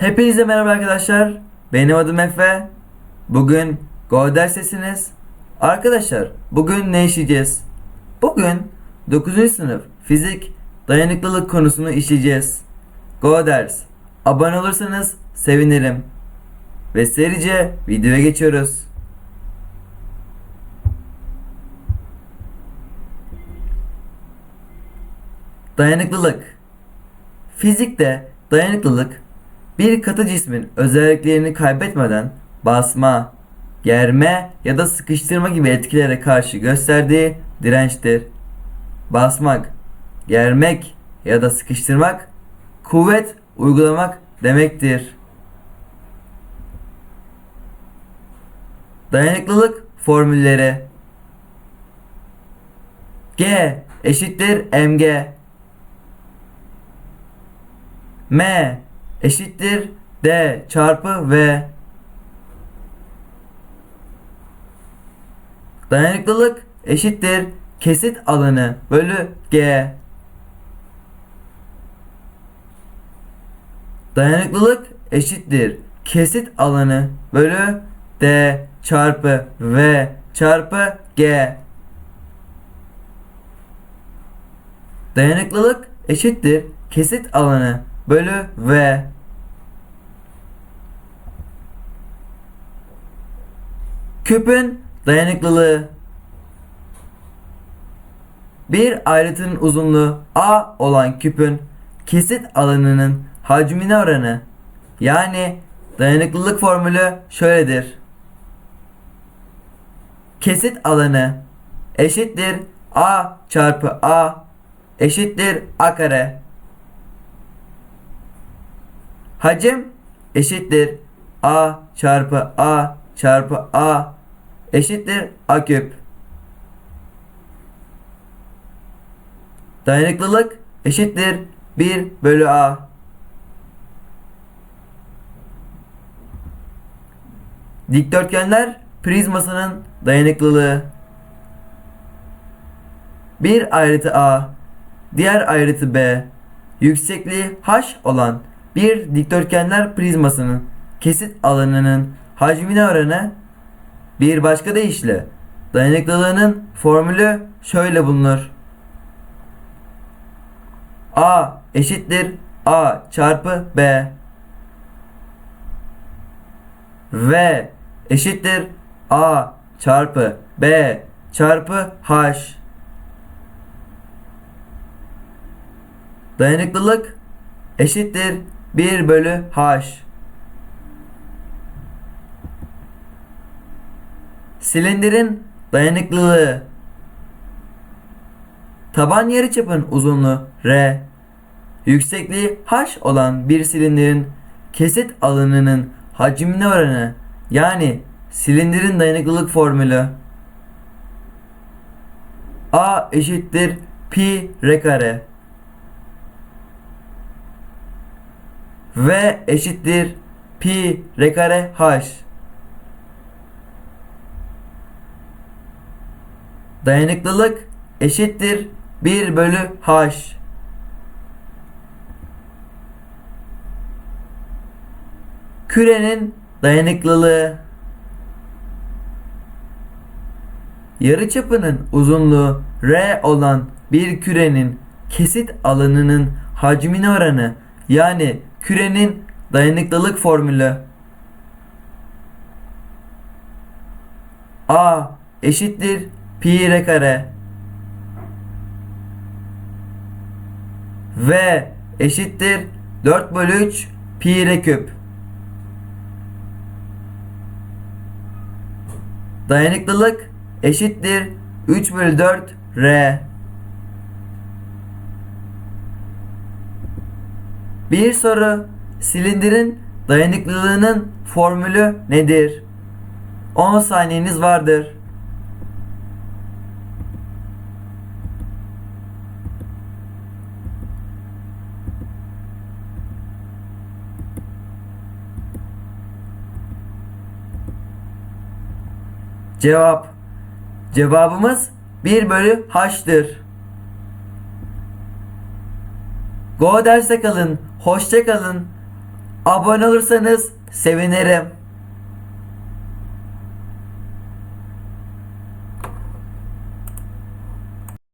Hepinize merhaba arkadaşlar. Benim adım Efe. Bugün Go derstesiniz. Arkadaşlar bugün ne işleyeceğiz? Bugün 9. sınıf fizik dayanıklılık konusunu işleyeceğiz. Go ders. Abone olursanız sevinirim. Ve serice videoya geçiyoruz. Dayanıklılık. Fizikte dayanıklılık bir katı cismin özelliklerini kaybetmeden basma, germe ya da sıkıştırma gibi etkilere karşı gösterdiği dirençtir. Basmak, germek ya da sıkıştırmak kuvvet uygulamak demektir. Dayanıklılık formülleri G eşittir mg M eşittir D çarpı V. Dayanıklılık eşittir kesit alanı bölü G. Dayanıklılık eşittir kesit alanı bölü D çarpı V çarpı G. Dayanıklılık eşittir kesit alanı bölü V. Küpün dayanıklılığı bir ayrıtının uzunluğu A olan küpün kesit alanının hacmine oranı yani dayanıklılık formülü şöyledir. Kesit alanı eşittir A çarpı A eşittir A kare. Hacim eşittir A çarpı A çarpı A eşittir A küp. Dayanıklılık eşittir 1 bölü A. Dikdörtgenler prizmasının dayanıklılığı. Bir ayrıtı A, diğer ayrıtı B, yüksekliği H olan bir dikdörtgenler prizmasının kesit alanının hacmine oranı bir başka deyişle dayanıklılığının formülü şöyle bulunur. A eşittir A çarpı B V eşittir A çarpı B çarpı H Dayanıklılık eşittir 1 bölü H. Silindirin dayanıklılığı. Taban yarıçapın uzunluğu R. Yüksekliği H olan bir silindirin kesit alanının hacmine oranı yani silindirin dayanıklılık formülü. A eşittir pi r kare V eşittir pi r kare h. Dayanıklılık eşittir 1 bölü h. Kürenin dayanıklılığı. Yarıçapının uzunluğu R olan bir kürenin kesit alanının hacmine oranı yani kürenin dayanıklılık formülü. A eşittir pi r kare. V eşittir 4 bölü 3 pi r küp. Dayanıklılık eşittir 3 bölü 4 R. Bir soru. Silindirin dayanıklılığının formülü nedir? 10 saniyeniz vardır. Cevap. Cevabımız 1 bölü h'tır. Go derste kalın. Hoşça kalın. abone olursanız sevinirim.